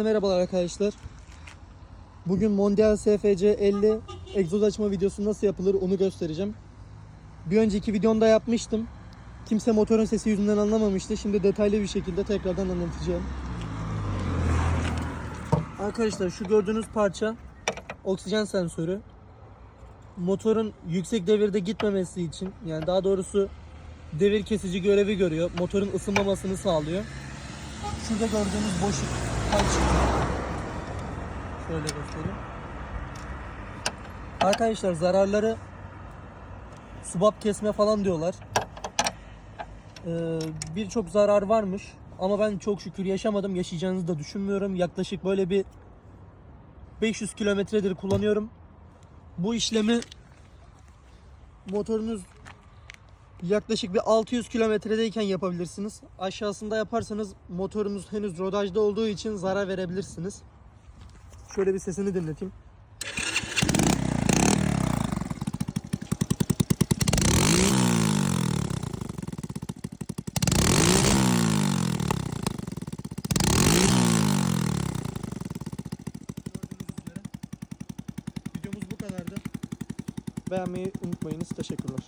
Herkese merhabalar arkadaşlar. Bugün Mondial SFC 50 egzoz açma videosu nasıl yapılır onu göstereceğim. Bir önceki videomda yapmıştım. Kimse motorun sesi yüzünden anlamamıştı. Şimdi detaylı bir şekilde tekrardan anlatacağım. Arkadaşlar şu gördüğünüz parça oksijen sensörü. Motorun yüksek devirde gitmemesi için yani daha doğrusu devir kesici görevi görüyor. Motorun ısınmamasını sağlıyor. Şurada gördüğünüz boşluk kaç? Şöyle göstereyim. Arkadaşlar zararları subap kesme falan diyorlar. Ee, Birçok zarar varmış ama ben çok şükür yaşamadım. Yaşayacağınızı da düşünmüyorum. Yaklaşık böyle bir 500 kilometredir kullanıyorum. Bu işlemi motorunuz yaklaşık bir 600 kilometredeyken yapabilirsiniz. Aşağısında yaparsanız motorunuz henüz rodajda olduğu için zarar verebilirsiniz. Şöyle bir sesini dinleteyim. Videomuz bu kadardı. Beğenmeyi unutmayınız. Teşekkürler.